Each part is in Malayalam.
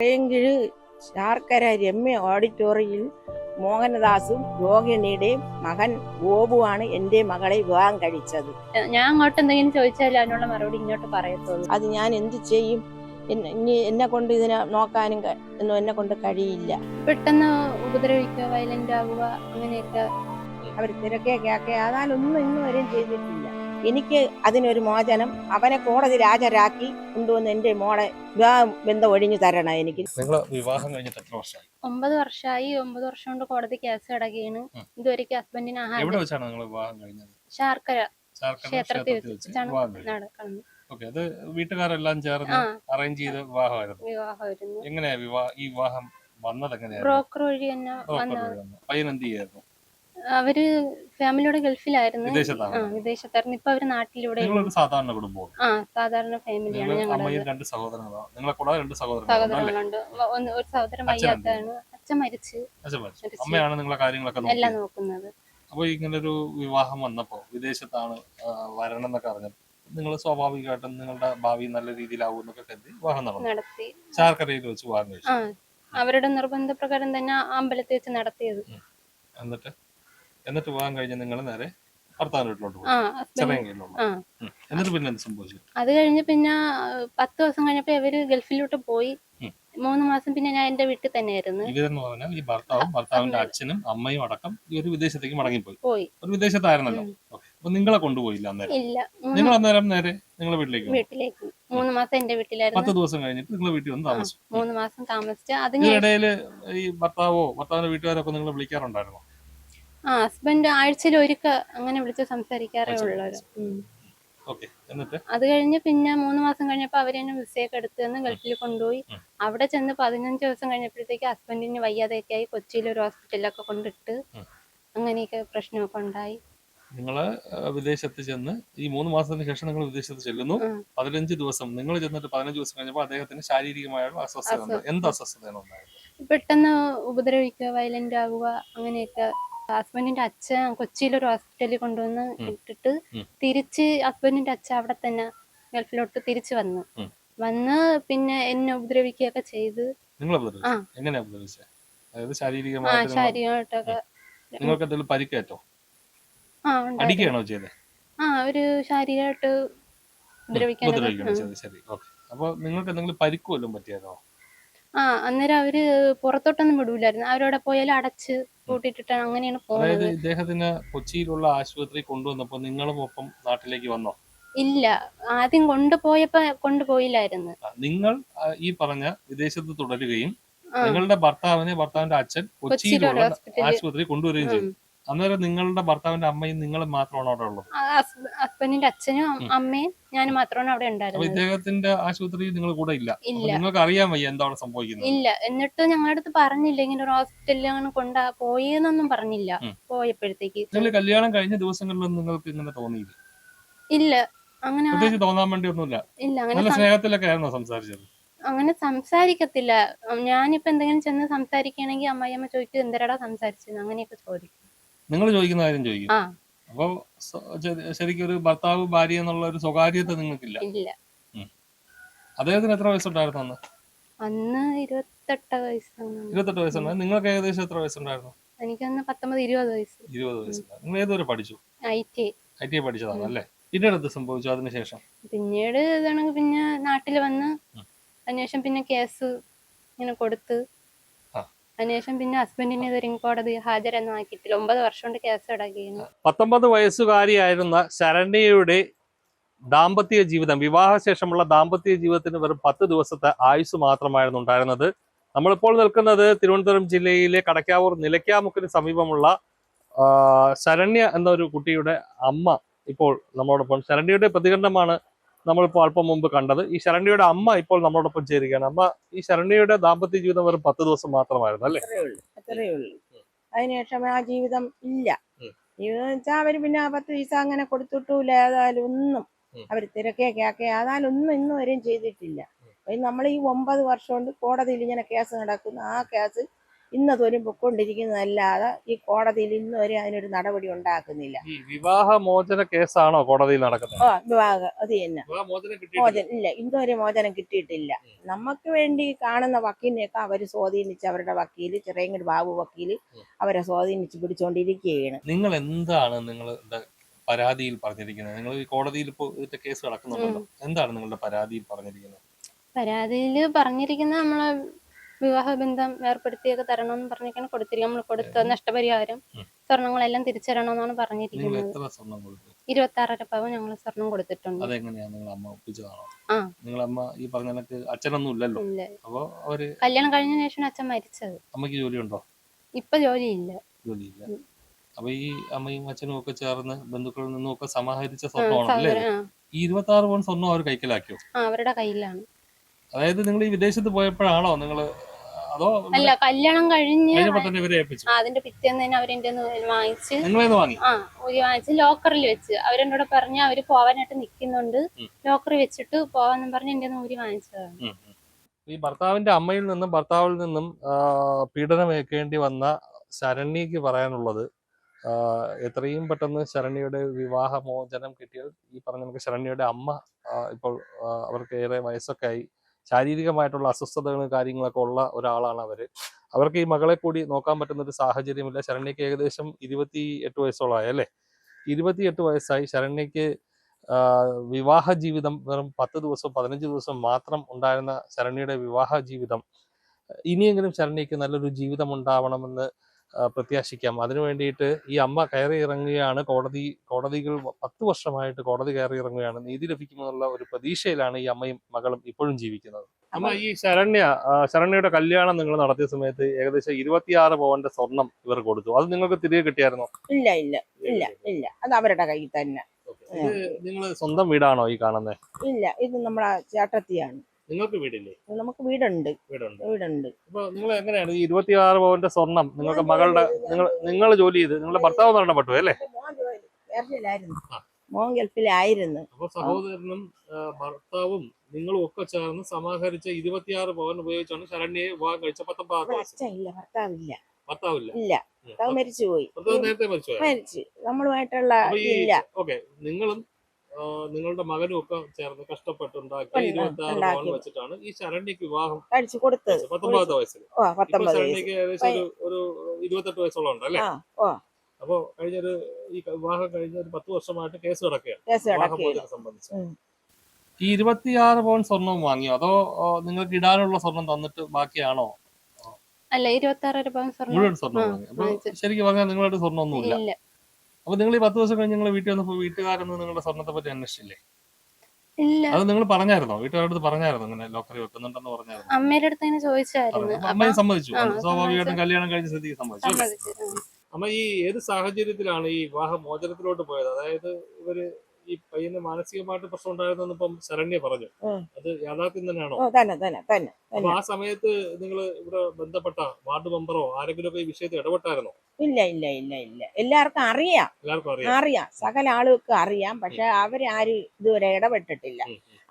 പഴയങ്കിഴ് ശാർക്കര രമ്യ ഓഡിറ്റോറിയിൽ മോഹനദാസും രോഹിണിയുടെയും മകൻ ഗോപുവാണ് എന്റെ മകളെ വിവാഹം കഴിച്ചത്. ഞാൻ അങ്ങോട്ട് എന്തെങ്കിലും ചോദിച്ചാൽ അതിനുള്ള മറുപടി ഇങ്ങോട്ട് പറയത്തുള്ളൂ. അത് ഞാൻ എന്ത് ചെയ്യും? എന്നെ- ഇനി എന്നെ കൊണ്ട് ഇതിനെ നോക്കാനും ക- ഒന്നും എന്നെ കൊണ്ട് കഴിയില്ല. പെട്ടെന്ന് ഉപദ്രവിക്കുക വയലന്റ് ആവുക അങ്ങനെയൊക്കെ. അവർ തിരക്കെ കേക്കെ അതാലൊന്നും ഇന്നുവരെയും ചെയ്തിട്ടില്ല. എനിക്ക് അതിനൊരു മോചനം അവനെ കോടതി രാജരാക്കി കൊണ്ടുവന്ന് എന്റെ മോളെ വിവാഹ ബന്ധം ഒഴിഞ്ഞു തരണം എനിക്ക്. നിങ്ങൾ വിവാഹം കഴിഞ്ഞിട്ട് എത്ര വർഷമായി? ഒമ്പത് വർഷമായി. ഒമ്പത് വർഷം കൊണ്ട് കോടതി കേസ് കിടക്കുകയാണ് ഇതുവരെ ഇതുവരെയ്ക്ക് ഹസ്ബൻഡിന് ആഹാരം എവിടെ നിങ്ങൾ വിവാഹം കഴിഞ്ഞത്? ശാർക്കര ക്ഷേത്രത്തിൽ വെച്ചിട്ടാണ് നടക്കുന്നത്. ഓക്കെ അത് വീട്ടുകാരെല്ലാം ചേർന്ന് അറേഞ്ച് ചെയ്ത വിവാഹമായിരുന്നു. വിവാഹമായിരുന്നു. എങ്ങനെയാ വിവാഹ ഈ വിവാഹം വന്നത് എങ്ങനെയായിരുന്നു? ബ്രോക്കർ വഴി തന്നെ പയ്യൻ എന്ത് ചെയ്യായിരുന്നു? അവർ ഫാമിലിയുടെ ഗൾഫിലായിരുന്നു. ആ വിദേശത്തായിരുന്നു. ഇപ്പൊ അവർ നാട്ടിലൂടെ സാധാരണ കുടുംബം ആ സാധാരണ ഫാമിലിയാണ് ഞങ്ങളുടെ രണ്ട് രണ്ട് സഹോദരങ്ങളുണ്ട് ഒരു സഹോദരൻ വയ്യാത്തതാണ്. അച്ഛൻ മരിച്ച്. അമ്മയാണ് നിങ്ങളെ കാര്യങ്ങളൊക്കെ എല്ലാം നോക്കുന്നത്. അപ്പൊ ഒരു വിവാഹം വന്നപ്പോ വിദേശത്താണ് വരണം എന്നൊക്കെ അറിഞ്ഞത്. നിങ്ങൾ സ്വാഭാവികമായിട്ടും നിങ്ങളുടെ ഭാവി നല്ല രീതിയിലാവും എന്നൊക്കെ കരുതി വിവാഹം നടത്തി. ചാർക്കരയിൽ വെച്ച് വിവാഹം കഴിച്ചു. അവരുടെ നിർബന്ധപ്രകാരം തന്നെ അമ്പലത്തിൽ വെച്ച് നടത്തിയത്. എന്നിട്ട്? എന്നിട്ട് പോകാൻ കഴിഞ്ഞ് നിങ്ങൾ നേരെ ഭർത്താവിന്റെ വീട്ടിലോട്ട് പോയി. ആ ഹസ്ബൻഡ് ചെറിയങ്കിലോട്ട് ആ. ഉം. എന്നിട്ട് പിന്നെ എന്ത് സംഭവിച്ചു? അത് കഴിഞ്ഞ് പിന്നെ പത്ത് ദിവസം കഴിഞ്ഞപ്പോ ഇവർ ഗൾഫിലോട്ട് പോയി. ഉം. മൂന്ന് മാസം പിന്നെ ഞാൻ എന്റെ വീട്ടിൽ തന്നെയായിരുന്നു. ഇവരെന്ന് പറഞ്ഞാൽ ഈ ഭർത്താവും ഭർത്താവിന്റെ അച്ഛനും അമ്മയും അടക്കം ഈ ഒരു വിദേശത്തേക്ക് മടങ്ങിപ്പോയി. പോയി. ഒരു വിദേശത്തായിരുന്നല്ലോ. അപ്പൊ നിങ്ങളെ കൊണ്ടുപോയില്ല അന്നേരം? ഇല്ല. മൂന്ന് നിങ്ങൾ അന്നേരം നേരെ നിങ്ങളെ വീട്ടിലേക്ക് വന്നു. വീട്ടിലേക്ക്. മൂന്ന് മാസം എന്റെ വീട്ടിലായിരുന്നു. പത്ത് ദിവസം കഴിഞ്ഞിട്ട് നിങ്ങളെ വീട്ടിൽ വന്ന് താമസിച്ചു. മൂന്ന് മാസം താമസിച്ചു. അതിന് ഇതിനിടയിൽ ഈ ഭർത്താവോ ഭർത്താവിന്റെ വീട്ടുകാരൊക്കെ നിങ്ങളെ വിളിക്കാറുണ്ടായിരുന്നോ? ആ ഹസ്ബൻഡ് ആഴ്ചയിൽ ഒരുക്ക അങ്ങനെ വിളിച്ച് സംസാരിക്കാറേ ഉള്ളൂ അത് കഴിഞ്ഞ് പിന്നെ മൂന്ന് മാസം കഴിഞ്ഞപ്പോൾ അവർ തന്നെ വിസയൊക്കെ എടുത്ത് തന്ന് ഗൾഫിൽ കൊണ്ടുപോയി. അവിടെ ചെന്ന് പതിനഞ്ച് ദിവസം കഴിഞ്ഞപ്പോഴത്തേക്ക് ഹസ്ബൻഡിന് വയ്യാതെയൊക്കെ ആയി കൊച്ചിയിൽ ഒരു ഹോസ്പിറ്റലിലൊക്കെ കൊണ്ടിട്ട്. അങ്ങനെയൊക്കെ പ്രശ്നമൊക്കെ ഉണ്ടായി. നിങ്ങൾ വിദേശത്ത് ചെന്ന് ഈ മൂന്ന് മാസത്തിന് ശേഷം നിങ്ങൾ വിദേശത്ത് ചെല്ലുന്നു. പതിനഞ്ച് ദിവസം നിങ്ങൾ ചെന്നിട്ട് പതിനഞ്ച് ദിവസം കഴിഞ്ഞപ്പോൾ അദ്ദേഹത്തിന് ശാരീരികമായുള്ള അസ്വസ്ഥത. എന്ത് അസ്വസ്ഥതയാണ് ഉണ്ടായത്? പെട്ടെന്ന് ഉപദ്രവിക്കുക വയലന്റ് ആവുക അങ്ങനെയൊക്കെ ഹസ്ബൻഡിന്റെ അച്ഛൻ കൊച്ചിയിലൊരു ഹോസ്പിറ്റലിൽ കൊണ്ടുവന്ന് ഇട്ടിട്ട്. തിരിച്ച് ഹസ്ബൻഡിന്റെ അച്ഛൻ അവിടെ തന്നെ ഗൾഫിലോട്ട് തിരിച്ചു വന്നു. വന്ന് പിന്നെ എന്നെ ഉപദ്രവിക്കുകയൊക്കെ ചെയ്ത്. ആ. ശാരീരികമായിട്ടൊക്കെ നിങ്ങൾക്ക് എന്തെങ്കിലും പരിക്കേറ്റോ. അടിക്കുകയാണോ ചെയ്തത് ആ ഒരു ശാരീരികമായിട്ട് ഉപദ്രവിക്കാൻ ശരി ഓക്കെ. അപ്പൊ നിങ്ങൾക്ക് എന്തെങ്കിലും പരിക്കുമല്ലോ പറ്റിയാലോ ആ അന്നേരം അവർ പുറത്തോട്ടൊന്നും വിടൂലായിരുന്നു. അവരവിടെ പോയാലും അടച്ച് പൂട്ടിട്ടിട്ടാണ് അങ്ങനെയാണ് അതായത് പോകുന്നത്. ഇദ്ദേഹത്തിന് കൊച്ചിയിലുള്ള ആശുപത്രി കൊണ്ടുവന്നപ്പോ നിങ്ങളും ഒപ്പം നാട്ടിലേക്ക് വന്നോ? ഇല്ല. ആദ്യം കൊണ്ടുപോയപ്പോ കൊണ്ടുപോയില്ലായിരുന്നു. ആ, നിങ്ങൾ ആ, ഈ പറഞ്ഞ വിദേശത്ത് തുടരുകയും ആ. നിങ്ങളുടെ ഭർത്താവിനെ ഭർത്താവിന്റെ അച്ഛൻ കൊച്ചിയിലുള്ള ഹോസ്പിറ്റലിൽ ആശുപത്രി കൊണ്ടുവരികയും ചെയ്തു. അന്നേരം നിങ്ങളുടെ ഭർത്താവിന്റെ അമ്മയും നിങ്ങളും മാത്രമാണ് അവിടെ ഉള്ളത്? ഹസ്ബൻഡിന്റെ അച്ഛനും അമ്മയും ഞാനും മാത്രമാണ് അവിടെ അപ്പൊ ഉണ്ടായിരുന്നത്. ഇദ്ദേഹത്തിന്റെ ആശുപത്രിയിൽ നിങ്ങൾ കൂടെ ഇല്ല. അപ്പൊ ഇല്ല. നിങ്ങൾക്ക് അറിയാൻ വയ്യ എന്താണ് സംഭവിക്കുന്നത്. ഇല്ല. എന്നിട്ട് ഞങ്ങളുടെ അടുത്ത് പറഞ്ഞില്ല. ഇങ്ങനെ ഒരു ഹോസ്പിറ്റലിലാണ് കൊണ്ടാ പോയെന്നൊന്നും പറഞ്ഞില്ല. ഉം. പോയപ്പോഴത്തേക്ക്. നിങ്ങൾ കല്യാണം കഴിഞ്ഞ ദിവസങ്ങളിലൊന്നും നിങ്ങൾക്ക് ഇങ്ങനെ തോന്നിയില്ല? ഇല്ല. അങ്ങനെ പ്രത്യേകിച്ച് തോന്നാൻ വേണ്ടി ഒന്നുമില്ല. ഇല്ല അങ്ങനെ നല്ല സം- സ്നേഹത്തിലൊക്കെ ആയിരുന്നു സംസാരിച്ചത്? അങ്ങനെ സംസാരിക്കത്തില്ല. ഉം, ഞാനിപ്പോ എന്തെങ്കിലും ചെന്ന് സംസാരിക്കുകയാണെങ്കിൽ അമ്മായിയമ്മ ചോദിക്കും എന്തരടാ സംസാരിച്ചത്? അങ്ങനെയൊക്കെ ചോദിക്കും. നിങ്ങൾ ചോദിക്കുന്ന കാര്യം ചോദിക്കും. അപ്പൊ ശരിക്കും ഒരു ഭർത്താവ് ഭാര്യ എന്നുള്ള ഒരു സ്വകാര്യത നിങ്ങൾക്കില്ല. ഇല്ല. അദ്ദേഹത്തിന് എത്ര വയസ്സുണ്ടായിരുന്നു അന്ന്? അന്ന് ഇരുപത്തെട്ട് വയസ്സാണ്. ഇരുപത്തെട്ട് വയസ്സുണ്ടായിരുന്നു. നിങ്ങൾക്ക് ഏകദേശം എത്ര വയസ്സുണ്ടായിരുന്നു? എനിക്കന്ന് പത്തൊമ്പത് ഇരുപത് വയസ്സ്. ഇരുപത് വയസ്സ് നിങ്ങൾ ഏതുവരെ പഠിച്ചു? I T I. ടി പഠിച്ചതാണ് അല്ലേ? പിന്നീട് എന്ത് സംഭവിച്ചു അതിനുശേഷം? പിന്നീട് ഇതാണെങ്കിൽ പിന്നെ നാട്ടിൽ വന്ന്. അതിനുശേഷം പിന്നെ കേസ് ഇങ്ങനെ കൊടുത്ത്. അതിനുശേഷം പിന്നെ ഹസ്ബൻഡിനെ ഇതുവരെ കോടതി ഹാജരെന്ന് ആക്കിയിട്ടില്ല. ഒമ്പത് വർഷം കൊണ്ട് കേസ് കിടക്കുകയാണ് പത്തൊമ്പത് വയസ്സുകാരിയായിരുന്ന ശരണ്യയുടെ ദാമ്പത്യ ജീവിതം വിവാഹശേഷമുള്ള ദാമ്പത്യ ജീവിതത്തിന് വെറും പത്ത് ദിവസത്തെ ആയുസ് മാത്രമായിരുന്നു ഉണ്ടായിരുന്നത്. നമ്മളിപ്പോൾ നിൽക്കുന്നത് തിരുവനന്തപുരം ജില്ലയിലെ കടക്കാവൂർ നിലയ്ക്കാമുക്കിന് സമീപമുള്ള ശരണ്യ എന്നൊരു കുട്ടിയുടെ അമ്മ ഇപ്പോൾ നമ്മളോടൊപ്പം ശരണ്യയുടെ പ്രതികരണമാണ് നമ്മളിപ്പോൾ അല്പം മുമ്പ് കണ്ടത്. ഈ ശരണ്യയുടെ അമ്മ ഇപ്പോൾ നമ്മളോടൊപ്പം ചേരുകയാണ്. അമ്മ ഈ ശരണ്യയുടെ ദാമ്പത്യ ജീവിതം വെറും പത്ത് ദിവസം മാത്രമായിരുന്നു അല്ലേ? അത്രേ ഉള്ളൂ അതിനുശേഷം ആ ജീവിതം ഇല്ല. ജീവിതം വെച്ചാൽ അവർ പിന്നെ ആ പത്ത് പൈസ അങ്ങനെ കൊടുത്തിട്ടില്ല ഏതായാലും ഒന്നും. അവർ തിരക്കേക്കെ ആക്കെ. ഏതായാലും ഒന്നും ഇന്നും വരെയും ചെയ്തിട്ടില്ല. നമ്മൾ ഈ ഒമ്പത് വർഷം കൊണ്ട് കോടതിയിൽ ഇങ്ങനെ കേസ് നടക്കുന്നു. ആ കേസ് ഇന്നതൊരു പൊക്കൊണ്ടിരിക്കുന്നതല്ലാതെ ഈ കോടതിയിൽ ഇന്നുവരെ അതിനൊരു നടപടി ഉണ്ടാക്കുന്നില്ല. ഈ വിവാഹ മോചന കേസാണോ കോടതിയിൽ നടക്കുന്നത്? ഓ വിവാഹ അത് തന്നെ. കിട്ടിയിട്ടില്ല. മോചനം ഇല്ല ഇന്നുവരെ മോചനം കിട്ടിയിട്ടില്ല. നമുക്ക് വേണ്ടി കാണുന്ന വക്കീലിനെയൊക്കെ അവർ സ്വാധീനിച്ച് അവരുടെ വക്കീൽ ചെറിയങ്ങട് ബാബു വക്കീൽ അവരെ സ്വാധീനിച്ച് പിടിച്ചോണ്ടിരിക്കുകയാണ്. നിങ്ങൾ എന്താണ് നിങ്ങൾ പരാതിയിൽ പറഞ്ഞിരിക്കുന്നത്? നിങ്ങൾ ഈ കോടതിയിൽ ഇപ്പോൾ ഇതിന്റെ കേസ് നടക്കുന്നുണ്ടല്ലോ. എന്താണ് നിങ്ങളുടെ പരാതിയിൽ പറഞ്ഞിരിക്കുന്നത്? പരാതിയിൽ പറഞ്ഞിരിക്കുന്ന നമ്മളെ വിവാഹ ബന്ധം ഏർപ്പെടുത്തിയൊക്കെ എന്ന് പറഞ്ഞൊക്കെയാണ് കൊടുത്തിരിക്കുന്നത്. നമ്മൾ കൊടുത്ത നഷ്ടപരിഹാരം സ്വർണങ്ങളെല്ലാം തിരിച്ചു എന്നാണ് പറഞ്ഞിരിക്കുന്നത് ഇരുപത്തി ആറര പവൻ ഞങ്ങൾ സ്വർണം കൊടുത്തിട്ടുണ്ട്. ആ. നിങ്ങളെ അമ്മ ഈ പറഞ്ഞ അച്ഛനൊന്നും ഇല്ലല്ലോ? ഇല്ല. അപ്പൊ അവർ കല്യാണം കഴിഞ്ഞ ശേഷം അച്ഛൻ മരിച്ചത്. അമ്മയ്ക്ക് ജോലിയുണ്ടോ? ഇപ്പൊ ജോലിയില്ല. ജോലിയില്ല. അപ്പൊ ഈ അമ്മയും അച്ഛനും ഒക്കെ ചേർന്ന് ബന്ധുക്കളിൽ നിന്നും ഒക്കെ സമാഹരിച്ച ആ, സ്വർണമാണ് അല്ലേ ഈ ഇരുപത്തി ആറ് പവൻ സ്വർണം അവർ കൈക്കലാക്കിയോ? അവരുടെ കയ്യിലാണ്. അതായത് നിങ്ങൾ ഈ വിദേശത്ത് പോയപ്പോഴാണോ നിങ്ങൾ അതോ അല്ല കല്യാണം കഴിഞ്ഞ് കഴിഞ്ഞപ്പോ തന്നെ ഇവരെ ഏൽപ്പിച്ചു? ആ, അതിന്റെ പിറ്റേന്ന് തന്നെ അവരെന്റെ വാങ്ങിച്ച് നിങ്ങളേന്ന് വാങ്ങി? ആ ഒരു വാങ്ങിച്ച് ലോക്കറിൽ വെച്ച്. അവരെന്നോട് പറഞ്ഞ് അവർ പോവാനായിട്ട് നിക്കുന്നുണ്ട്. ലോക്കറിൽ വെച്ചിട്ട് പോവാന്നും പറഞ്ഞ് എന്റെ ഊരി വാങ്ങിച്ചതാണ്. ഉം, ഉം. ഈ ഭർത്താവിന്റെ അമ്മയിൽ നിന്നും ഭർത്താവിൽ നിന്നും ആ, പീഡനമേൽക്കേണ്ടി വന്ന ശരണ്യക്ക് പറയാനുള്ളത് ആ, എത്രയും പെട്ടെന്ന് ശരണ്യയുടെ വിവാഹമോചനം കിട്ടിയാൽ ഈ പറഞ്ഞ നമുക്ക് ശരണ്യയുടെ അമ്മ ആ, ഇപ്പോൾ ആ, അവർക്ക് ഏറെ വയസ്സൊക്കെ ആയി. ശാരീരികമായിട്ടുള്ള അസ്വസ്ഥതകളും കാര്യങ്ങളൊക്കെ ഉള്ള ഒരാളാണ് അവർ അവർക്ക് ഈ മകളെ കൂടി നോക്കാൻ പറ്റുന്ന ഒരു സാഹചര്യമില്ല. ശരണ്യക്ക് ഏകദേശം ഇരുപത്തി എട്ട് വയസ്സോളമായി അല്ലേ? ഇരുപത്തിയെട്ട് വയസ്സായി ശരണ്യക്ക് വിവാഹ ജീവിതം വെറും പത്ത് ദിവസം പതിനഞ്ച് ദിവസം മാത്രം ഉണ്ടായിരുന്ന ശരണ്യയുടെ വിവാഹ ജീവിതം ഇനിയെങ്കിലും ശരണ്യക്ക് നല്ലൊരു ജീവിതം ഉണ്ടാവണമെന്ന് പ്രത്യാശിക്കാം. അതിനു വേണ്ടിയിട്ട് ഈ അമ്മ കയറി ഇറങ്ങുകയാണ് കോടതി കോടതികൾ പത്ത് വർഷമായിട്ട് കോടതി കയറി ഇറങ്ങുകയാണ് നീതി ലഭിക്കുമെന്നുള്ള ഒരു പ്രതീക്ഷയിലാണ് ഈ അമ്മയും മകളും ഇപ്പോഴും ജീവിക്കുന്നത്. അമ്മ ഈ ശരണ്യ ശരണ്യയുടെ കല്യാണം നിങ്ങൾ നടത്തിയ സമയത്ത് ഏകദേശം ഇരുപത്തിയാറ് പവന്റെ സ്വർണം ഇവർ കൊടുത്തു. അത് നിങ്ങൾക്ക് തിരികെ കിട്ടിയായിരുന്നോ? ഇല്ല ഇല്ല ഇല്ല ഇല്ല അത് അവരുടെ കയ്യിൽ തന്നെ. നിങ്ങൾ സ്വന്തം വീടാണോ ഈ കാണുന്നത് ഇല്ല ഇത് നമ്മളെ ചേട്ടത്തിയാണ്. നിങ്ങൾക്ക് വീടില്ലേ? നമുക്ക് വീടുണ്ട്. വീടുണ്ട്. വീടുണ്ട്. അപ്പൊ നിങ്ങൾ എങ്ങനെയാണ് ഈ ഇരുപത്തിയാറ് പവന്റെ സ്വർണം നിങ്ങൾക്ക് മകളുടെ നിങ്ങൾ നിങ്ങൾ ജോലി ചെയ്ത് നിങ്ങളുടെ ഭർത്താവ് മരണപ്പെട്ടു അല്ലേ? മോൻ ഗൾഫിലായിരുന്നു. അപ്പൊ സഹോദരനും ഭർത്താവും നിങ്ങളും ഒക്കെ ചേർന്ന് സമാഹരിച്ച ഇരുപത്തിയാറ് പവൻ ഉപയോഗിച്ചാണ് ശരണ്യെ വിവാഹം കഴിച്ച പത്തൊമ്പത് ഇല്ല ഭർത്താവില്ല. ഭർത്താവില്ല. ഇല്ല. ഭർത്താവ് മരിച്ചുപോയി. നേരത്തെ മരിച്ചു മരിച്ചു. നമ്മളുമായിട്ടുള്ള ഇല്ല. ഓക്കെ. നിങ്ങളും നിങ്ങളുടെ മകനും ഒക്കെ ചേർന്ന് കഷ്ടപ്പെട്ടുണ്ടാക്കി ഇരുപത്തി ആറ് പവൻ വെച്ചിട്ടാണ് ഈ ശരണ്യക്ക് വിവാഹം കഴിച്ചു കൊടുത്തത്. പത്തൊമ്പതാമത്തെ വയസ്സിൽ ശരണ്യക്ക് ഏകദേശം ഒരു ഒരു ഇരുപത്തെട്ട് വയസ്സോളം ഉണ്ട് അല്ലേ? ആ അപ്പൊ കഴിഞ്ഞൊരു ഈ വിവാഹം കഴിഞ്ഞ ഒരു പത്ത് വർഷമായിട്ട് കേസ് കിടക്കുകയാണ്. സംബന്ധിച്ച്. ഈ ഇരുപത്തിയാറ് പവൻ സ്വർണം വാങ്ങിയോ? അതോ നിങ്ങൾക്ക് ഇടാനുള്ള സ്വർണം തന്നിട്ട് ബാക്കിയാണോ? അല്ല ഇരുപത്തി ആറ് സ്വർണം സ്വർണം ശരിക്കും പറഞ്ഞാൽ നിങ്ങളുടെ സ്വർണം ഒന്നുമില്ല ഇല്ല. അപ്പൊ നിങ്ങൾ ഈ പത്ത് ദിവസം കഴിഞ്ഞ് നിങ്ങൾ വീട്ടിൽ വന്നപ്പോ വീട്ടുകാരൊന്നും നിങ്ങളുടെ സ്വർണത്തെ പറ്റി അന്വേഷിച്ചില്ലേ? ഇല്ല. അത് നിങ്ങൾ പറഞ്ഞായിരുന്നോ? വീട്ടുകാരുടെ പറഞ്ഞായിരുന്നോ ഇങ്ങനെ ലോക്കറി വെക്കുന്നുണ്ടെന്ന് പറഞ്ഞായിരുന്നു? അമ്മയുടെ അടുത്ത് തന്നെ ചോദിച്ചായിരുന്നു. അമ്മയും സമ്മതിച്ചു. സ്വാഭാവികമായിട്ടും കല്യാണം കഴിഞ്ഞ സ്ഥിതിക്ക് സമ്മതിച്ചു. അമ്മ ഈ ഏത് സാഹചര്യത്തിലാണ് ഈ വിവാഹ മോചനത്തിലോട്ട് പോയത്? അതായത് ഇവർ ഈ പയ്യന് മാനസികമായിട്ട് പ്രശ്നം ഉണ്ടായിരുന്നു ഇപ്പം ശരണ്യ പറഞ്ഞു. അത് യാഥാർത്ഥ്യം തന്നെയാണോ? അപ്പൊ ആ സമയത്ത് നിങ്ങൾ ഇവിടെ ബന്ധപ്പെട്ട വാർഡ് മെമ്പറോ ആരെങ്കിലും ഒക്കെ ഈ വിഷയത്തിൽ ഇടപെട്ടായിരുന്നോ? ഇല്ല ഇല്ല ഇല്ല ഇല്ല. എല്ലാവർക്കും അറിയാം. അറിയാം. സകല ആളുകൾക്ക് അറിയാം. പക്ഷെ അവരാരും ഇതുവരെ ഇടപെട്ടിട്ടില്ല.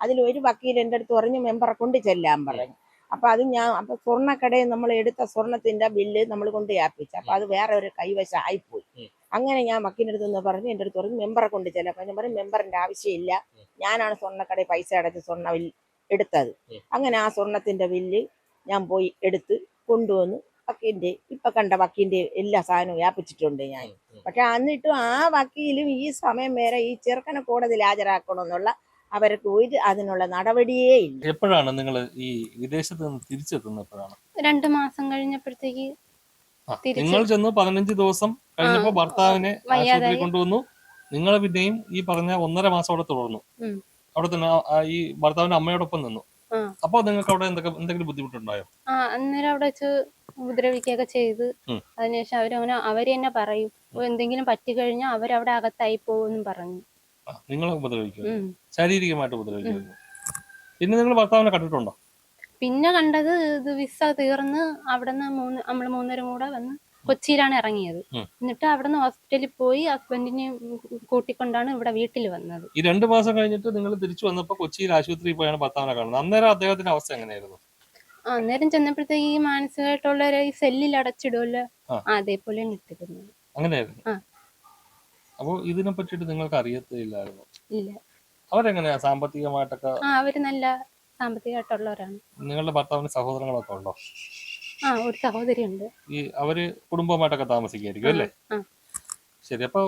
അതിൽ ഒരു വക്കീൽ എന്റെ അടുത്ത് പറഞ്ഞു മെമ്പറെ കൊണ്ട് ചെല്ലാൻ പറഞ്ഞു. അപ്പൊ അത് ഞാൻ അപ്പൊ സ്വർണക്കടയിൽ നമ്മൾ എടുത്ത സ്വർണത്തിന്റെ ബില്ല് നമ്മൾ കൊണ്ട് വ്യാപിച്ചു അപ്പൊ അത് വേറെ ഒരു കൈവശം ആയിപ്പോയി. അങ്ങനെ ഞാൻ വക്കീലിന്റെ അടുത്ത് നിന്ന് പറഞ്ഞു എന്റെ അടുത്ത് പറഞ്ഞു മെമ്പറെ കൊണ്ട് ചെല്ലാം അപ്പൊ ഞാൻ പറഞ്ഞു മെമ്പറിന്റെ ആവശ്യമില്ല. ഞാനാണ് സ്വർണക്കടയിൽ പൈസ അടച്ച് സ്വർണ എടുത്തത്. അങ്ങനെ ആ സ്വർണത്തിന്റെ ബില്ല് ഞാൻ പോയി എടുത്ത് കൊണ്ടുവന്ന്. വക്കീലിന്റെ ഇപ്പൊ കണ്ട വക്കീന്റെ എല്ലാ സാധനവും വ്യാപിച്ചിട്ടുണ്ട് ഞാൻ. പക്ഷെ എന്നിട്ടും ആ വക്കീലും ഈ സമയം വരെ ഈ ചെറുക്കനെ കോടതിയിൽ ഹാജരാക്കണമെന്നുള്ള അവർക്ക് ഒരു അതിനുള്ള നടപടിയേ ഇല്ല. എപ്പോഴാണ് നിങ്ങൾ ഈ വിദേശത്ത് നിന്ന് തിരിച്ചെത്തുന്നത് എപ്പോഴാണ് രണ്ടു മാസം കഴിഞ്ഞപ്പോഴത്തേക്ക് നിങ്ങൾ ചെന്ന് പതിനഞ്ച് ദിവസം കഴിഞ്ഞപ്പോ ഭർത്താവിനെ ആശുപത്രി കൊണ്ടുവന്നു. നിങ്ങൾ പിന്നെയും ഈ പറഞ്ഞ ഒന്നര മാസം അവിടെ തുടർന്നു. അവിടെ തന്നെ ഈ ഭർത്താവിന്റെ അമ്മയോടൊപ്പം നിന്നു. അപ്പൊ നിങ്ങൾക്ക് അവിടെ എന്തൊക്കെ എന്തെങ്കിലും ബുദ്ധിമുട്ടുണ്ടായോ? ആ അന്നേരം അവിടെ വെച്ച് ഉപദ്രവിക്കുകയൊക്കെ ചെയ്ത്. അതിനുശേഷം അവരങ്ങനെ അവർ തന്നെ പറയും. "ഓ, എന്തെങ്കിലും പറ്റിക്കഴിഞ്ഞാൽ അവരവിടെ അകത്തായി പോകുമെന്നും പറഞ്ഞു. നിങ്ങളെ. ശാരീരികമായിട്ട് ഉപദ്രവിക്കുന്നു പിന്നെ നിങ്ങൾ ഭർത്താവിനെ കണ്ടിട്ടുണ്ടോ? പിന്നെ കണ്ടത് ഇത് വിസ തീർന്ന് അവിടുന്ന് മൂന്ന് നമ്മൾ മൂന്നരും കൂടെ വന്ന് കൊച്ചിയിലാണ് ഇറങ്ങിയത്. എന്നിട്ട് അവിടുന്ന് ഹോസ്പിറ്റലിൽ പോയി ഹസ്ബൻഡിനെ കൂട്ടിക്കൊണ്ടാണ് ഇവിടെ വീട്ടിൽ വന്നത്. ഈ രണ്ടു മാസം കഴിഞ്ഞിട്ട് നിങ്ങൾ തിരിച്ചു വന്നപ്പോ കൊച്ചിയിൽ ആശുപത്രിയിൽ പോയാണ് ഭർത്താവിനെ കാണുന്നത്. അന്നേരം അദ്ദേഹത്തിന്റെ അവസ്ഥ എങ്ങനെയായിരുന്നു? അന്നേരം ചെന്നപ്പോഴത്തേക്ക് ഈ മാനസികമായിട്ടുള്ള ഒരു ഈ സെല്ലിൽ അടച്ചിടുമല്ലോ അതേപോലെ ഇട്ടിരുന്നത് അങ്ങനെയായിരുന്നു. അപ്പോ ഇതിനെ പറ്റിട്ട് നിങ്ങൾക്ക് അറിയത്തില്ലായിരുന്നു? ഇല്ല. അവരെങ്ങനെയാ? സാമ്പത്തികമായിട്ടൊക്കെ അവർ നല്ല സാമ്പത്തികമായിട്ടുള്ളവരാണ്. നിങ്ങളുടെ ഭർത്താവിന് സഹോദരങ്ങളൊക്കെ ഉണ്ടോ? ആ ഒരു സഹോദരി ഉണ്ട് ഈ അവർ കുടുംബമായിട്ടൊക്കെ താമസിക്കായിരിക്കും അല്ലേ? ശരി അപ്പൊ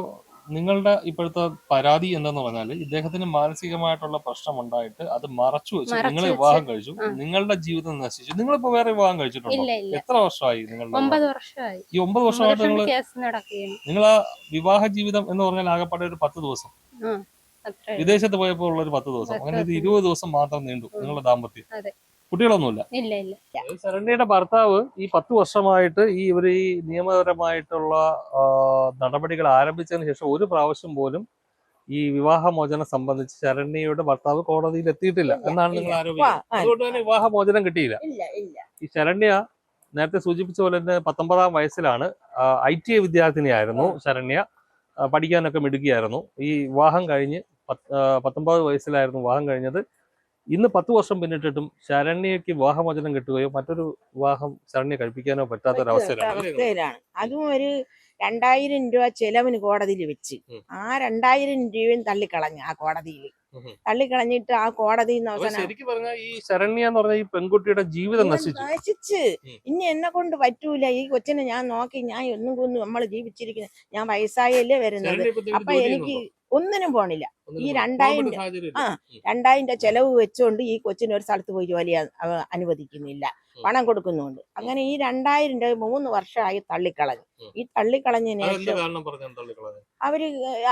നിങ്ങളുടെ ഇപ്പോഴത്തെ പരാതി എന്തെന്ന് പറഞ്ഞാൽ ഇദ്ദേഹത്തിന് മാനസികമായിട്ടുള്ള പ്രശ്നം ഉണ്ടായിട്ട് അത് മറച്ചു വെച്ചു നിങ്ങൾ വിവാഹം കഴിച്ചു നിങ്ങളുടെ ജീവിതം നശിച്ചു. നിങ്ങളിപ്പോ വേറെ വിവാഹം കഴിച്ചിട്ടുണ്ടോ? എത്ര വർഷമായി നിങ്ങളുടെ ഈ ഒമ്പത് വർഷമായിട്ട് നിങ്ങൾ നിങ്ങൾ ആ വിവാഹ ജീവിതം എന്ന് പറഞ്ഞാൽ ആകെപ്പാടെ ഒരു പത്ത് ദിവസം. വിദേശത്ത് പോയപ്പോൾ ഉള്ള ഒരു പത്ത് ദിവസം. അങ്ങനെ. ഇരുപത് ദിവസം മാത്രം നീണ്ടു നിങ്ങളുടെ ദാമ്പത്യം. കുട്ടികളൊന്നുമില്ല. ഇല്ല ഇല്ല. ശരണ്യയുടെ ഭർത്താവ് ഈ പത്ത് വർഷമായിട്ട് ഈ ഇവർ ഈ നിയമപരമായിട്ടുള്ള നടപടികൾ ആരംഭിച്ചതിന് ശേഷം ഒരു പ്രാവശ്യം പോലും ഈ വിവാഹമോചനം സംബന്ധിച്ച് ശരണ്യയുടെ ഭർത്താവ് കോടതിയിൽ എത്തിയിട്ടില്ല എന്നാണ് നിങ്ങൾ. ആരോപിക്കുന്നത്. അതുകൊണ്ട് തന്നെ വിവാഹമോചനം കിട്ടിയില്ല. ഇല്ല ഇല്ല. ഈ ശരണ്യ നേരത്തെ സൂചിപ്പിച്ച പോലെ തന്നെ പത്തൊമ്പതാം വയസ്സിലാണ് ഐ ടി ഐ വിദ്യാർത്ഥിനിയായിരുന്നു ശരണ്യ. പഠിക്കാനൊക്കെ മിടുക്കിയായിരുന്നു. ഈ വിവാഹം കഴിഞ്ഞ് പത്തൊമ്പത് വയസ്സിലായിരുന്നു വിവാഹം കഴിഞ്ഞത്. ഇന്ന് പത്ത് വർഷം പിന്നിട്ടിട്ടും ശരണ്യക്ക് വിവാഹമോചനം കിട്ടുകയോ മറ്റൊരു വിവാഹം ശരണ്യ കഴിപ്പിക്കാനോ പറ്റാത്തൊരവസ്ഥയിലാണ് ഒരു അവസ്ഥയിലാണ്. അതും ഒരു രണ്ടായിരം രൂപ ചെലവിന് കോടതിയിൽ വെച്ച്. ആ രണ്ടായിരം രൂപയും തള്ളിക്കളഞ്ഞു ആ കോടതിയിൽ. തള്ളിക്കളഞ്ഞിട്ട് ആ കോടതി ശരിക്കും പറഞ്ഞാൽ ഈ ശരണ്യ എന്ന് പറഞ്ഞ ഈ പെൺകുട്ടിയുടെ ജീവിതം നശിച്ചു. നശിച്ച്. ഇനി എന്നെ കൊണ്ട് പറ്റൂല. ഈ കൊച്ചിനെ ഞാൻ നോക്കി ഞാൻ ഒന്നും കൊന്നും നമ്മൾ ജീവിച്ചിരിക്കുന്നത് ഞാൻ വയസ്സായല്ലേ വരുന്നത്. അപ്പൊ എനിക്ക്? ഒന്നിനും പോണില്ല. ഈ രണ്ടായിരം ആ. രണ്ടായിരം ചെലവ് വെച്ചുകൊണ്ട് ഈ കൊച്ചിന് ഒരു സ്ഥലത്ത് പോയി ജോലി അനുവദിക്കുന്നില്ല. പണം കൊടുക്കുന്നുണ്ട്. അങ്ങനെ ഈ രണ്ടായിരം രൂപ മൂന്ന് വർഷമായി തള്ളിക്കളഞ്ഞു. ഈ തള്ളിക്കളഞ്ഞതിന് ശേഷം അവർ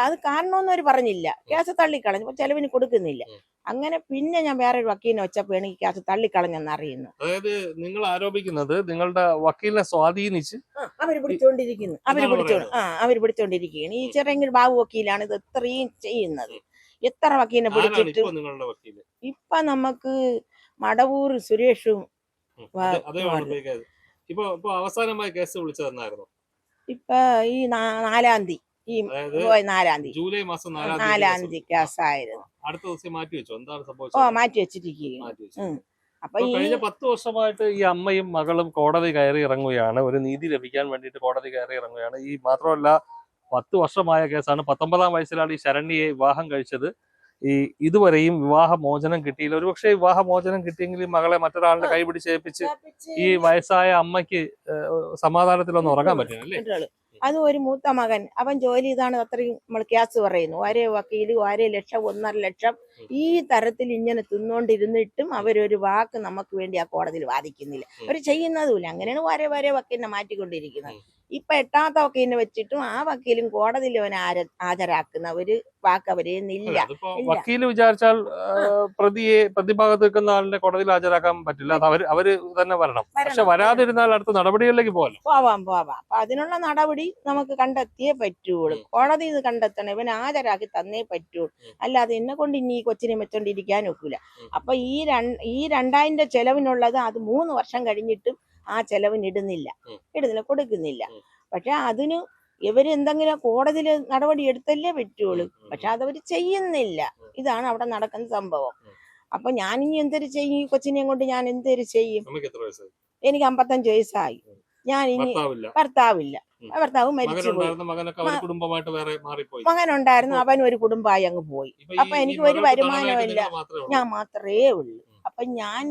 അത് കാരണമൊന്നും അവർ പറഞ്ഞില്ല. കേസ് തള്ളിക്കളഞ്ഞു അപ്പൊ ചെലവിന് കൊടുക്കുന്നില്ല. അങ്ങനെ പിന്നെ ഞാൻ വേറെ ഒരു വക്കീലിനെ വെച്ചപ്പോ എനിക്ക് കേസ് തള്ളിക്കളഞ്ഞെന്ന് അറിയുന്നു. അതായത് നിങ്ങൾ ആരോപിക്കുന്നത് നിങ്ങളുടെ വക്കീലിനെ സ്വാധീനിച്ച് അവർ പിടിച്ചോണ്ടിരിക്കുന്നു. അവർ പിടിച്ചോണ്ട് ആ അവർ പിടിച്ചോണ്ടിരിക്കുകയാണ്. ഈ ചെറിയ ബാബു വക്കീലാണ് ഇത് ഇത്രയും ചെയ്യുന്നത്. എത്ര വക്കീലിനെ പിടിച്ചിട്ട് ഇപ്പൊ നമുക്ക് മടവൂർ സുരേഷും ഇപ്പൊ ഇപ്പൊ അവസാനമായി കേസ് വിളിച്ചതെന്നായിരുന്നു ഇപ്പൊ ഈ നാലാം തീയതി. ഈ നാലാം തീയതി. ജൂലൈ മാസം നാലാം തീയതി കേസ് ആയിരുന്നു അടുത്ത ദിവസം മാറ്റി വെച്ചു? എന്താണ് ഓ സംഭവിച്ചത്? വെച്ചിരിക്കുകയാണ്. മാറ്റി വെച്ചിരിക്കുകയും അപ്പൊ കഴിഞ്ഞ പത്ത് വർഷമായിട്ട് ഈ അമ്മയും മകളും കോടതി കയറി ഇറങ്ങുകയാണ്. ഒരു നീതി ലഭിക്കാൻ വേണ്ടിയിട്ട് കോടതി കയറി ഇറങ്ങുകയാണ്. ഈ മാത്രമല്ല പത്ത് വർഷമായ കേസാണ്. പത്തൊമ്പതാം വയസ്സിലാണ് ഈ ശരണ്യയെ വിവാഹം കഴിച്ചത്. ഈ ഇതുവരെയും വിവാഹമോചനം കിട്ടിയില്ല. ഒരുപക്ഷെ വിവാഹ മോചനം കിട്ടിയെങ്കിൽ മകളെ മറ്റൊരാളുടെ കൈ പിടിച്ചേൽപ്പിച്ച് ഈ വയസ്സായ അമ്മയ്ക്ക് സമാധാനത്തിലൊന്നും ഉറങ്ങാൻ പറ്റില്ല അത് അതും ഒരു മൂത്ത മകൻ. അവൻ ജോലി ഇതാണ് അത്രയും നമ്മൾ ക്യാസ് പറയുന്നു. ഒരേ വക്കീൽ ഒരേ ലക്ഷം ഒന്നര ലക്ഷം ഈ തരത്തിൽ ഇങ്ങനെ തിന്നോണ്ടിരുന്നിട്ടും അവരൊരു വാക്ക് നമുക്ക് വേണ്ടി ആ കോടതിയിൽ വാദിക്കുന്നില്ല. അവർ ചെയ്യുന്നതുമില്ല. അങ്ങനെയാണ് വരെ വരെ വക്കീലിനെ മാറ്റിക്കൊണ്ടിരിക്കുന്നത്. ഇപ്പൊ എട്ടാമത്തെ വക്കീലിനെ വെച്ചിട്ടും ആ വക്കീലും കോടതിയിൽ അവനെ ഹാജരാക്കുന്ന ഒരു വാക്ക് ഇല്ല. വക്കീൽ വിചാരിച്ചാൽ പ്രതിയെ പ്രതിഭാഗത്ത് നിൽക്കുന്ന ആളിനെ കോടതിയിൽ ഹാജരാക്കാൻ പറ്റില്ല. അവർ അവർ തന്നെ വരണം. പക്ഷെ വരാതിരുന്നാൽ അടുത്ത നടപടികളിലേക്ക് പോകാം പോവാം പോവാം. അപ്പൊ അതിനുള്ള നടപടി നമുക്ക് കണ്ടെത്തിയേ പറ്റുള്ളൂ. കോടതി ഇത് കണ്ടെത്തണം. ഇവൻ ഹാജരാക്കി തന്നേ പറ്റുള്ളൂ. അല്ലാതെ എന്നെ കൊണ്ട് ഇനി ഈ കൊച്ചിനെ വെച്ചോണ്ടിരിക്കാൻ ഒക്കില്ല. അപ്പൊ ഈ രണ്ട് ഈ രണ്ടായിരം ചെലവിനുള്ളത് അത് മൂന്ന് വർഷം കഴിഞ്ഞിട്ടും ആ ചെലവിന് ഇടുന്നില്ല ഇടുന്നില്ല കൊടുക്കുന്നില്ല. പക്ഷെ അതിന് ഇവരെന്തെങ്കിലും കോടതിയിൽ നടപടി എടുത്തല്ലേ പറ്റുള്ളൂ. പക്ഷെ അതവർ ചെയ്യുന്നില്ല. ഇതാണ് അവിടെ നടക്കുന്ന സംഭവം. അപ്പൊ ഞാനിനി എന്തൊരു ചെയ്യും? ഈ കൊച്ചിനെയും കൊണ്ട് ഞാൻ എന്തൊരു ചെയ്യും? എനിക്ക് അമ്പത്തഞ്ച് വയസ്സായി. ഞാൻ ഇനി ഭർത്താവില്ല. ഭർത്താവ് മരിച്ചു മകനുണ്ടായിരുന്ന അവൻ ഒരു കുടുംബമായി അങ്ങ് പോയി. അപ്പൊ എനിക്ക് ഒരു ഉള്ളൂ. ഞാൻ മാത്രമേ ഉള്ളൂ. അപ്പൊ ഞാൻ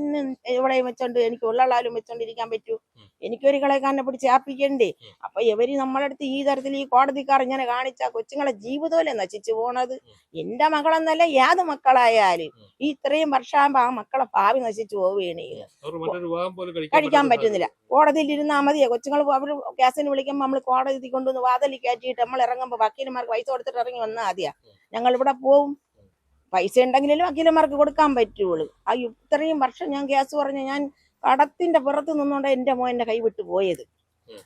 ഇവിടെ വെച്ചോണ്ട് എനിക്ക് ഉള്ളളാലും വെച്ചോണ്ടിരിക്കാൻ പറ്റൂ. എനിക്ക് എനിക്കൊരു കളയക്കാരനെ പിടിച്ച് ആപ്പിക്കണ്ടേ. അപ്പൊ ഇവർ നമ്മളടുത്ത് ഈ തരത്തിൽ ഈ കോടതിക്കാർ ഇങ്ങനെ കാണിച്ച കൊച്ചുങ്ങളെ ജീവിതമല്ലേ നശിച്ചു പോണത്? എന്റെ മകളെന്നല്ല ഏത് മക്കളായാലും. ഈ ഇത്രയും വർഷമാകുമ്പോ ആ മക്കളെ ഭാവി നശിച്ചു പോവുകയാണ്. കഴിക്കാൻ പറ്റുന്നില്ല. കോടതിയിൽ ഇരുന്നാൽ മതിയോ? കൊച്ചുങ്ങൾ അവർ കേസിന് വിളിക്കുമ്പോൾ നമ്മൾ കോടതി കൊണ്ടുവന്ന് വാതലി കയറ്റിയിട്ട് നമ്മൾ ഇറങ്ങുമ്പോൾ വക്കീലന്മാർക്ക് പൈസ കൊടുത്തിട്ട് ഇറങ്ങി വന്നാൽ മതിയാ. ഞങ്ങൾ ഇവിടെ പോവും. പൈസ ഉണ്ടെങ്കിലും വക്കീലന്മാർക്ക് കൊടുക്കാൻ പറ്റുള്ളൂ. ആ ഇത്രയും വർഷം ഞാൻ കേസ് പറഞ്ഞ ഞാൻ കടത്തിന്റെ പുറത്ത് നിന്നുകൊണ്ട് എന്റെ മോൻ കൈ വിട്ടു പോയത്.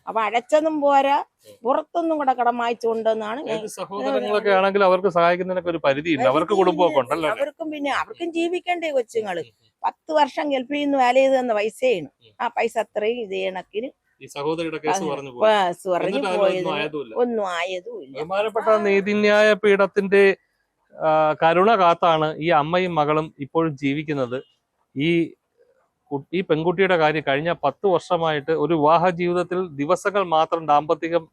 അപ്പൊ അടച്ചതും പോരാ. പുറത്തൊന്നും കൂടെ കടം വായിച്ചുകൊണ്ടെന്നാണ് സഹോദരങ്ങളൊക്കെ ആണെങ്കിൽ അവർക്ക് സഹായിക്കുന്നതിനൊക്കെ ഒരു പരിധിയില്ല. അവർക്ക് കുടുംബമൊക്കെ ഉണ്ടല്ലോ. അവർക്കും പിന്നെ അവർക്കും ജീവിക്കേണ്ടേ കൊച്ചുങ്ങൾ. പത്ത് വർഷം ഗൾഫിൽ നിന്ന് വേല ചെയ്ത് തന്ന പൈസയാണ്. ആ പൈസ അത്രയും ഇത് കണക്കിന് ഈ സഹോദരിയുടെ കേസ് പറഞ്ഞു പോയത് ഒന്നും ആയതുമില്ല. ബഹുമാനപ്പെട്ട നീതിന്യായ പീഠത്തിന്റെ കരുണ കാത്താണ് ഈ അമ്മയും മകളും ഇപ്പോഴും ജീവിക്കുന്നത്. ഈ ഈ പെൺകുട്ടിയുടെ കാര്യം കഴിഞ്ഞ പത്ത് വർഷമായിട്ട് ഒരു വിവാഹ ജീവിതത്തിൽ ദിവസങ്ങൾ മാത്രം ദാമ്പത്തികം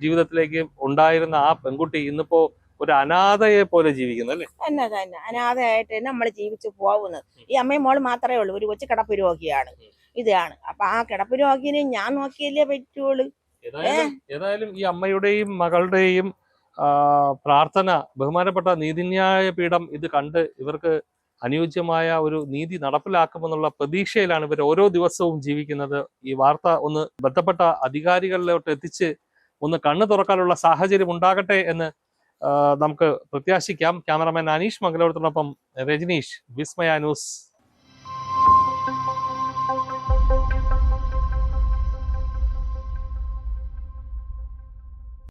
ജീവിതത്തിലേക്ക് ഉണ്ടായിരുന്ന ആ പെൺകുട്ടി ഇന്നിപ്പോ ഒരു അനാഥയെ പോലെ ജീവിക്കുന്നു അല്ലേ? തന്നെ തന്നെ. അനാഥയായിട്ട് നമ്മൾ ജീവിച്ചു പോകുന്നത്. ഈ അമ്മയും മോൾ മാത്രമേ ഉള്ളൂ. ഒരു കൊച്ചു കിടപ്പ് രോഗിയാണ്. ഇതാണ്. അപ്പൊ ആ കിടപ്പ് രോഗിനെ ഞാൻ നോക്കിയല്ലേ പറ്റുള്ളൂ. ഏതായാലും ഈ അമ്മയുടെയും മകളുടെയും പ്രാർത്ഥന ബഹുമാനപ്പെട്ട നീതിന്യായ പീഠം ഇത് കണ്ട് ഇവർക്ക് അനുയോജ്യമായ ഒരു നീതി നടപ്പിലാക്കുമെന്നുള്ള പ്രതീക്ഷയിലാണ് ഇവർ ഓരോ ദിവസവും ജീവിക്കുന്നത്. ഈ വാർത്ത ഒന്ന് ബന്ധപ്പെട്ട അധികാരികളിലോട്ട് എത്തിച്ച് ഒന്ന് കണ്ണു തുറക്കാനുള്ള സാഹചര്യം ഉണ്ടാകട്ടെ എന്ന് നമുക്ക് പ്രത്യാശിക്കാം. ക്യാമറമാൻ അനീഷ് മംഗലോടത്തിനൊപ്പം രജനീഷ് വിസ്മയ ന്യൂസ്.